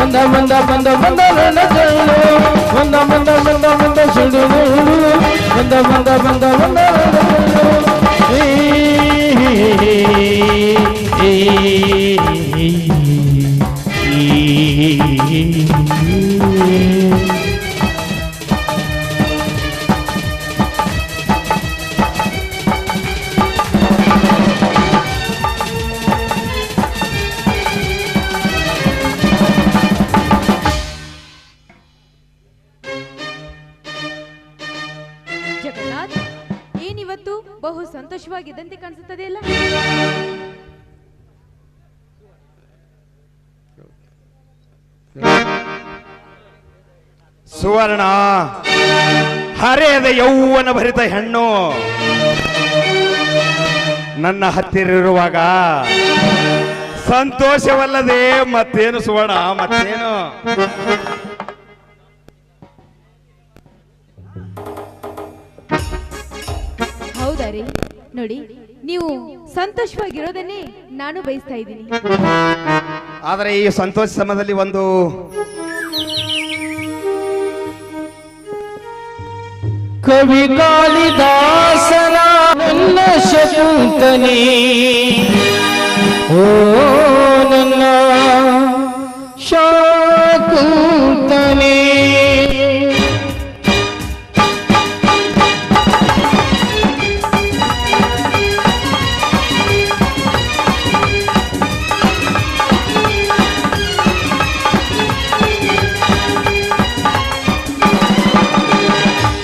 ಬಂದ ಬಂದ ಬಂದ ಬಂದ ನನ್ನ ಕಳ್ಳು ಬಂದ ಬಂದ ಬಂದ ಬಂದ ಸುಳಿದು ಬಂದ ಬಂದ ಬಂದ ಬಂದ ಅಲ್ಲ? ಸುವರ್ಣ ಹರೆಯದ ಯೌವನ ಭರಿತ ಹೆಣ್ಣು. ನನ್ನ ಹತ್ತಿರ ಇರುವಾಗ ಸಂತೋಷವಲ್ಲದೆ ಮತ್ತೇನು ಸುವರ್ಣ ಮತ್ತೇನು? ಹೌದಾ ರೀ? ನೋಡಿ ನೀವು ಸಂತೋಷವಾಗಿರೋದನ್ನೇ ನಾನು ಬಯಸ್ತಾ ಇದ್ದೀನಿ. ಆದರೆ ಈ ಸಂತೋಷ ಸಮಯದಲ್ಲಿ ಒಂದು ಕವಿ ಕಾಳಿದಾಸನ ನನ್ನ ಶಕುಂತನಿ. ಓ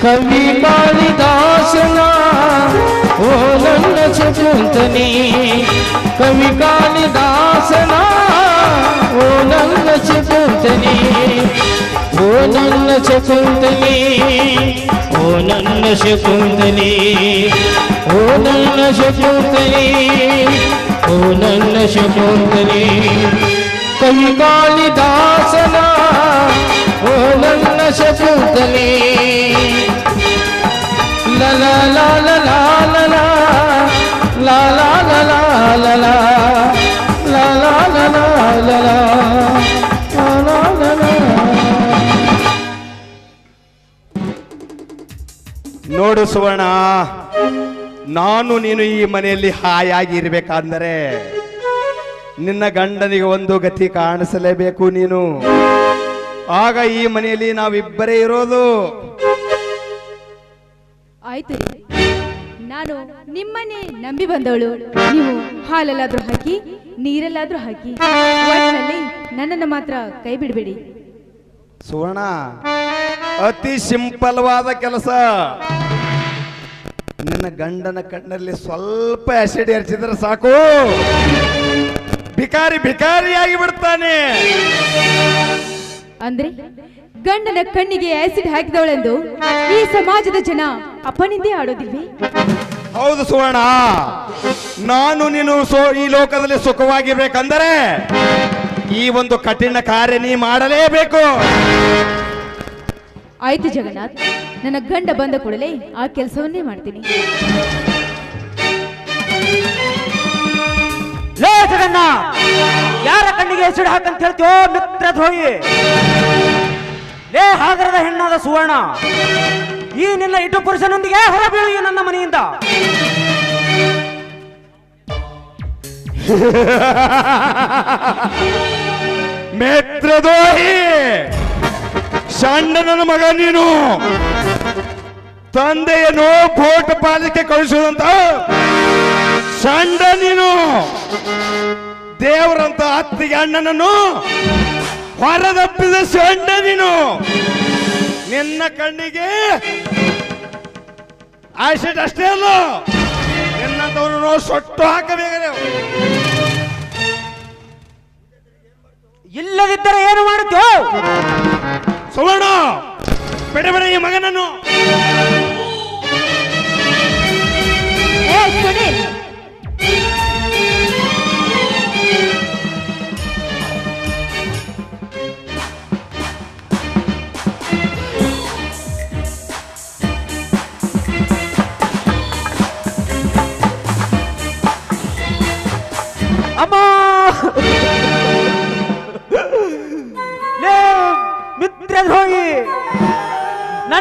కవి కాళిదాసన ఓలన్న చెప్పుంతని కవి కాళిదాసన ఓలన్న చెప్పుంతని ఓ నన్న శకుంతని ఓ నన్న శకుంతని. ఓ నన్న శకుంతని ఓ నన్న శకుంతని. కవి కాళిదాసనా ಕಲಶ ಲಲ ನೋಡು ಸುವರ್ಣ ನಾನು ನೀನು ಈ ಮನೆಯಲ್ಲಿ ಹಾಯಾಗಿ ಇರಬೇಕಾದ್ರೆ ನಿನ್ನ ಗಂಡನಿಗೆ ಒಂದು ಗತಿ ಕಾಣಿಸಲೇಬೇಕು ನೀನು ಆಗ ಈ ಮನೆಯಲ್ಲಿ ನಾವಿಬ್ಬರೇ ಇರೋದು. ಆಯ್ತು. ನಾನು ನಿಮ್ಮನ್ನೇ ನಂಬಿ ಬಂದವಳು. ನೀವು ಹಾಲಲ್ಲಾದ್ರೂ ಹಾಕಿ ನೀರೆಲ್ಲಾದ್ರೂ ಹಾಕಿ. ನನ್ನನ್ನು ಮಾತ್ರ ಕೈ ಬಿಡಬೇಡಿ ಸುವರ್ಣ ಅತಿ ಸಿಂಪಲ್ವಾದ ಕೆಲಸ. ನಿನ್ನ ಗಂಡನ ಕಣ್ಣಲ್ಲಿ ಸ್ವಲ್ಪ ಆಸಿಡ್ ಎರಚಿದ್ರೆ ಸಾಕು. ಭಿಕಾರಿ ಭಿಕಾರಿಯಾಗಿ ಬಿಡ್ತಾನೆ. ಅಂದ್ರೆ ಗಂಡನ ಕಣ್ಣಿಗೆ ಆಸಿಡ್ ಹಾಕಿದವಳೆಂದು ಈ ಸಮಾಜದ ಜನ ಅಪನಿಂದೆ ಆಡೋದಿಲ್ವೇ? ಹೌದು ಸುವರ್ಣ. ನಾನು ನೀನು ಸೋ ಈ ಲೋಕದಲ್ಲಿ ಸುಖವಾಗಿರ್ಬೇಕಂದರೆ ಈ ಒಂದು ಕಠಿಣ ಕಾರ್ಯ ನೀ ಮಾಡಲೇಬೇಕು. ಆಯ್ತು ಜಗನ್ನಾಥ್ ನನ್ನ ಗಂಡ ಬಂದ ಕೂಡಲೇ ಆ ಕೆಲಸವನ್ನೇ ಮಾಡ್ತೀನಿ. ಜಗನ್ನ ಯಾರ ಕಣ್ಣಿಗೆ ಹೆಸರು ಹಾಕಂತ ಹೇಳ್ತೀವೋ ಮಿತ್ರ ದ್ರೋಹಿ. ಲೇ ಹಾಗರದ ಹೆಣ್ಣಾದ ಸುವರ್ಣ, ಈ ನಿನ್ನ ಇಟ್ಟು ಪುರುಷನೊಂದಿಗೆ ಹೊರಬೀಳು ನನ್ನ ಮನೆಯಿಂದ. ಮಿತ್ರದ್ರೋಹಿ ಸಣ್ಣನ ಮಗ ನೀನು. ತಂದೆಯನ್ನು ಭೋಟ್ ಪಾಲಿಕೆ ಕಳಿಸುವಂತ ಸಣ್ಣ ನೀನು. ದೇವರಂತ ಅತ್ತಿಗೆ ಅಣ್ಣನನ್ನು ಹೊರದಪ್ಪಿದ ಸೊಣ್ಣ ನೀನು. ನಿನ್ನ ಕಣ್ಣಿಗೆ ಆಸಿಡ್ ಅಷ್ಟೇ ಅಲ್ಲ. ನಿನ್ನಂತವನು ಸೊಟ್ಟು ಹಾಕಬೇಕು ಇಲ್ಲದಿದ್ದರೆ ಏನು ಮಾಡುತ್ತೋ? ಸುವರ್ಣ ಬಿಡ ಬಿಡ ಈ ಮಗನನ್ನು.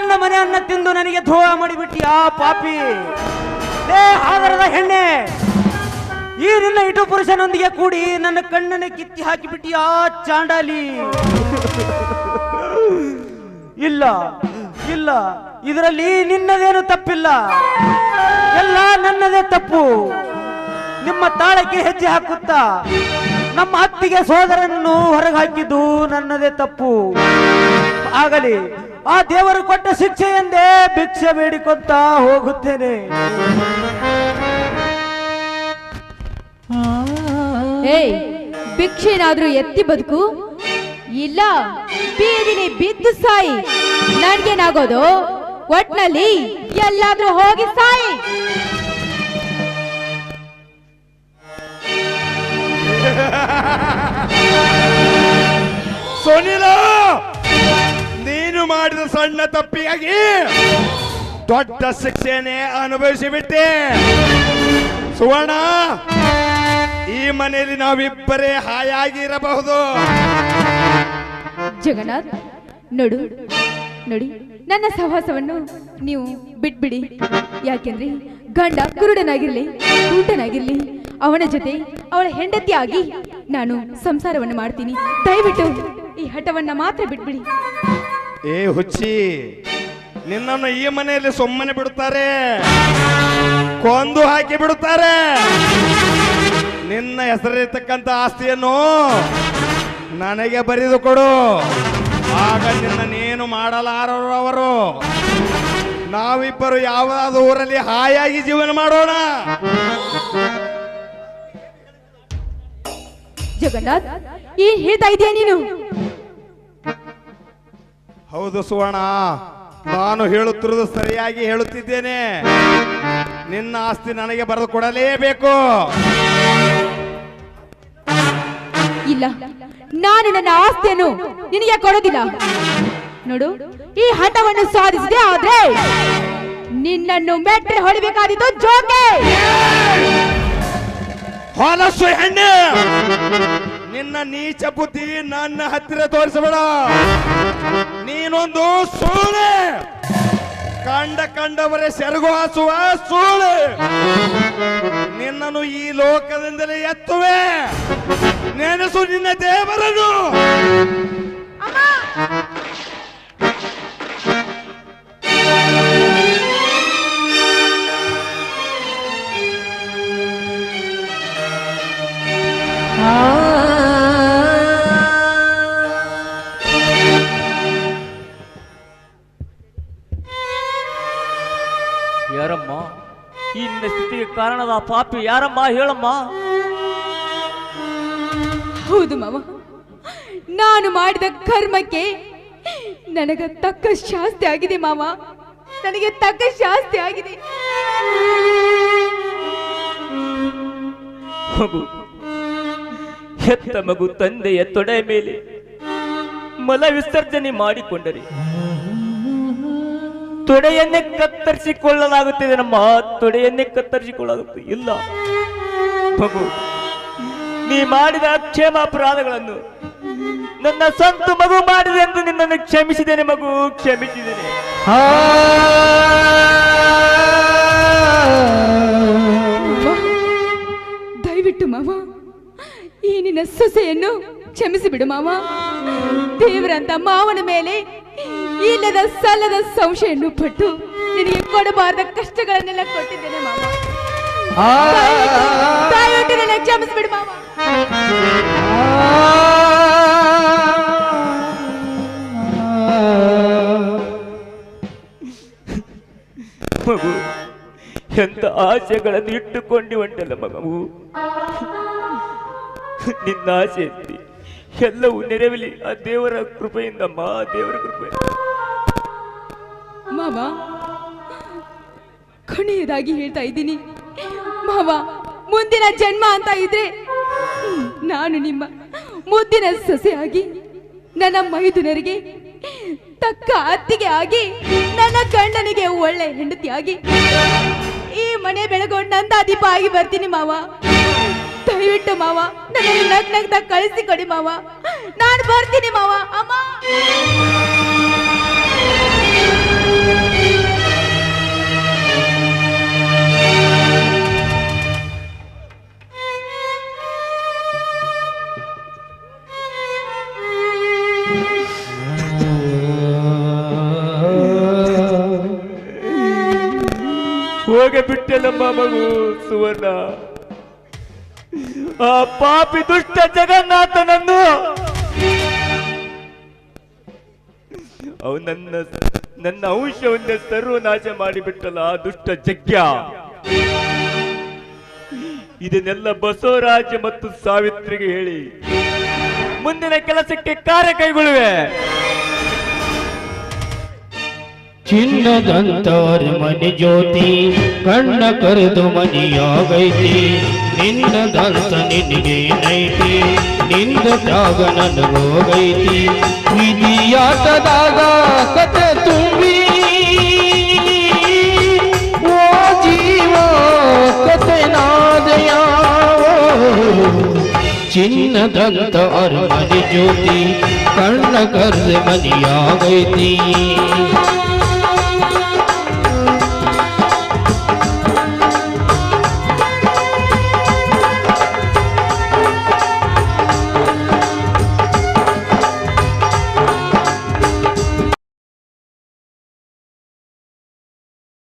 ನನ್ನ ಮನೆಯನ್ನ ತಿಂದು ನನಗೆ ಧೋಳ ಮಾಡಿಬಿಟ್ಟಿ ಆ ಪಾಪಿ? ಲೇ ಹೆಣ್ಣೆ, ಈ ನಿನ್ನ ಇಟು ಪುರುಷನೊಂದಿಗೆ ಕೂಡಿ ನನ್ನ ಕಣ್ಣನ್ನು ಕಿತ್ತಿ ಹಾಕಿಬಿಟ್ಟಿ ಆ ಚಾಂಡಾಲಿ? ಇಲ್ಲ ಇಲ್ಲ, ಇದರಲ್ಲಿ ನಿನ್ನದೇನು ತಪ್ಪಿಲ್ಲ. ಎಲ್ಲ ನನ್ನದೇ ತಪ್ಪು. ನಿಮ್ಮ ತಾಳಕ್ಕೆ ಹೆಜ್ಜೆ ಹಾಕುತ್ತಾ, ನಮ್ಮ ಅತ್ತಿಗೆ ಸೋದರನ್ನು ಹೊರಗೆ ಹಾಕಿದ್ದು ನನ್ನದೇ ತಪ್ಪು. ಆಗಲಿ ಆ ದೇವರು ಕೊಟ್ಟ ಶಿಕ್ಷೆ ಎಂದೇ ಭಿಕ್ಷೆ ಬೇಡಿಕೊಂತ ಹೋಗುತ್ತೇನೆ. ಏಯ್ ಭಿಕ್ಷೆನಾದ್ರೂ ಎತ್ತಿ ಬದುಕು? ಇಲ್ಲ ಬೀದಿನಿ ಬಿದ್ದು ಸಾಯಿ. ನನ್ಗೇನಾಗೋದು? ಒಟ್ನಲ್ಲಿ ಎಲ್ಲಾದ್ರೂ ಹೋಗಿ ಸಾಯಿ. ಸುನಿಲ! ಮಾಡಿದ ಸಣ್ಣ ತಪ್ಪಿಗಾಗಿ ದೊಡ್ಡ ಶಿಕ್ಷೆನೇ ಅನುಭವಿಸಿ ಬಿಟ್ಟೆ ಸುವರ್ಣ, ಈ ಮನೆಯಲ್ಲಿ ನಾವಿಬ್ಬರೇ ಹಾಯಾಗಿರಬಹುದು. ಜಗನ್ನಾಥ್, ನೋಡು, ನೋಡಿ. ನನ್ನ ಸಹವಾಸವನ್ನು ನೀವು ಬಿಟ್ಬಿಡಿ. ಯಾಕೆಂದ್ರೆ ಗಂಡ ಕುರುಡನಾಗಿರ್ಲಿ ಊಟನಾಗಿರ್ಲಿ ಅವನ ಜೊತೆ ಅವಳ ಹೆಂಡತಿ ಆಗಿ ನಾನು ಸಂಸಾರವನ್ನು ಮಾಡ್ತೀನಿ. ದಯವಿಟ್ಟು ಈ ಹಠವನ್ನ ಮಾತ್ರ ಬಿಟ್ಬಿಡಿ. ಏ ಹುಚ್ಚಿ, ನಿನ್ನನ್ನು ಈ ಮನೆಯಲ್ಲಿ ಸುಮ್ಮನೆ ಬಿಡುತ್ತಾರೆ ಕೊಂದು ಹಾಕಿ ಬಿಡುತ್ತಾರೆ. ನಿನ್ನ ಹೆಸರಿರ್ತಕ್ಕಂಥ ಆಸ್ತಿಯನ್ನು ನನಗೆ ಬರೆದು ಕೊಡು. ಆಗ ನಿನ್ನ ನೀನು ಮಾಡಲಾರರು ಅವರು. ನಾವಿಬ್ಬರು ಯಾವುದಾದ್ರೂ ಊರಲ್ಲಿ ಹಾಯಾಗಿ ಜೀವನ ಮಾಡೋಣ. ಜಗನ್ನಾಥ್ ಈ ಹೇಳ್ತಾ ಇದೆಯಾ ನೀನು? ಹೌದು ಸುವರ್ಣ. ನಾನು ಹೇಳುತ್ತಿರುವುದು ಸರಿಯಾಗಿ ಹೇಳುತ್ತಿದ್ದೇನೆ. ನಿನ್ನ ಆಸ್ತಿ ನನಗೆ ಬರೆದು ಕೊಡಲೇಬೇಕು. ಇಲ್ಲ. ನಾನು ನನ್ನ ಆಸ್ತಿಯನ್ನು ನಿನಗೆ ಕೊಡೋದಿಲ್ಲ ನೋಡು ಈ ಹಠವನ್ನು ಸಾಧಿಸಿದೆ ಆದ್ರೆ ನಿನ್ನನ್ನು ಮೆಟ್ರೆ ಹೊಡಿಬೇಕಾದಿತ್ತು ಜೋಕೆ. ಹೊಲಸು ಹೆಣ್ಣೆ. ನಿನ್ನ ನೀಚ ಬುದ್ಧಿ ನನ್ನ ಹತ್ತಿರ ತೋರಿಸಬೇಡ. ನೀನೊಂದು ಸೂಳೆ. ಕಂಡ ಕಂಡವರೇ ಸೆರಗು ಹಾಸುವ ಸೂಳೆ. ನಿನ್ನನ್ನು ಈ ಲೋಕದಿಂದಲೇ ಎತ್ತುವೆ. ನೆನೆಸು ನಿನ್ನ ದೇವರನ್ನು. ಆ ಪಾಪಿ ಯಾರಮ್ಮ ಹೇಳಮ್ಮ? ಹೌದು ಮಾವ. ನಾನು ಮಾಡಿದ ಕರ್ಮಕ್ಕೆ ನನಗ ತಕ್ಕ ಶಾಸ್ತಿ ಆಗಿದೆ ಮಾವ. ನನಗೆ ತಕ್ಕ ಶಾಸ್ತಿ ಆಗಿದೆ. ಮಗು ಹೆತ್ತ ಮಗು ತಂದೆಯ ತೊಡೆ ಮೇಲೆ ಮಲ ವಿಸರ್ಜನೆ ಮಾಡಿಕೊಂಡರೆ ತೊಡೆಯನ್ನೇ ಕತ್ತರಿಸಿಕೊಳ್ಳಲಾಗುತ್ತಿದೆ. ನಮ್ಮ ತೊಡೆಯನ್ನೇ ಕತ್ತರಿಸಿಕೊಳ್ಳಲಾಗುತ್ತೆ ಇಲ್ಲ. ಮಗು ನೀ ಮಾಡಿದ ಕ್ಷೇಮ ಅಪರಾಧಗಳನ್ನು ನನ್ನ ಸ್ವಂತ ಮಗು ಮಾಡಿದೆ ಎಂದು ನಿನ್ನನ್ನು ಕ್ಷಮಿಸಿದ್ದೇನೆ ಮಗು. ಕ್ಷಮಿಸಿದ್ದೇನೆ. ದಯವಿಟ್ಟು ಮಾವ ಈ ನಿನ್ನ ಸೊಸೆಯನ್ನು ಕ್ಷಮಿಸಿ ಬಿಡು ಮಾವ. ದೇವರಂತ ಮಾವನ ಮೇಲೆ ಇಲ್ಲದ ಸಲ್ಲದ ಸಂಶಯನ್ನು ಪಟ್ಟು ನಿನಗೆ ಕೊಡಬಾರದ ಕಷ್ಟಗಳನ್ನೆಲ್ಲ ಕೊಟ್ಟಿದ್ದೇನೆ ಮಾವ. ನನ್ನ ಕ್ಷಮಿಸ್ಬಿಡು ಮಾವ. ಮಗು ಎಂತ ಆಸೆಗಳನ್ನು ಇಟ್ಟುಕೊಂಡು ಹೊಂಟಲ್ಲ ಮಗವು ನಿನ್ನ ಆಸೆ ಎತ್ತಿ ಎಲ್ಲವೂ ನೆರವಿಲಿ. ಆ ದೇವರ ಕೃಪೆಯಿಂದ ಮಾ ದೇವರ ಕೃಪೆ ಮಾವ? ಕೊನೆಯದಾಗಿ ಹೇಳ್ತಾ ಇದ್ದೀನಿ. ಮಾವ, ಮುಂದಿನ ಜನ್ಮ ಅಂತ ಇದ್ರೆ ನಾನು ನಿಮ್ಮ ಮುದ್ದಿನ ಸೊಸೆಯಾಗಿ, ನನ್ನ ಮೈದುನರಿಗೆ ತಕ್ಕ ಅತ್ತಿಗೆ ಆಗಿ, ನನ್ನ ಗಂಡನಿಗೆ ಒಳ್ಳೆ ಹೆಂಡತಿಯಾಗಿ, ಈ ಮನೆ ಬೆಳಗೊಂಡು ನಂದ ದೀಪ ಆಗಿ ಬರ್ತೀನಿ ಮಾವ. ದಯವಿಟ್ಟು ಮಾವ ನನ್ನ ನಗ್ ಕಳಿಸಿ ಕೊಡಿ ಮಾವ. ನಾನು ಬರ್ತೀನಿ ಮಾವ, ಅಮ್ಮ. ಹೋಗಿ ನಮ್ಮ ಮಗು ಸುವರ್ಣ. ಆ ಪಾಪಿ ದುಷ್ಟ ಜಗನ್ನಾಥನನ್ನು ಅವು ನನ್ನ ನನ್ನ ಅಂಶವನ್ನೇ ಸರ್ವನಾಶ ಮಾಡಿಬಿಟ್ಟಲ್ಲ ಆ ದುಷ್ಟ ಜಗ್ಯ ಇದನ್ನೆಲ್ಲ ಬಸವರಾಜ ಮತ್ತು ಸಾವಿತ್ರಿಗೆ ಹೇಳಿ. ಮುಂದಿನ ಕೆಲಸಕ್ಕೆ ಕಾರ್ಯ ಕೈಗೊಳ್ಳುವೆ. चिन्ह दंतर मन ज्योति, कर्ण कर दो मनिया गई थी। निन्न दंत निन्गे नैति निंद त्यागन रोगी विधिया तदागा कत तुम्ही वो जीव कत नादया चिन्ह दंत और मन ज्योति, कर्ण कर्ज कर गई थी।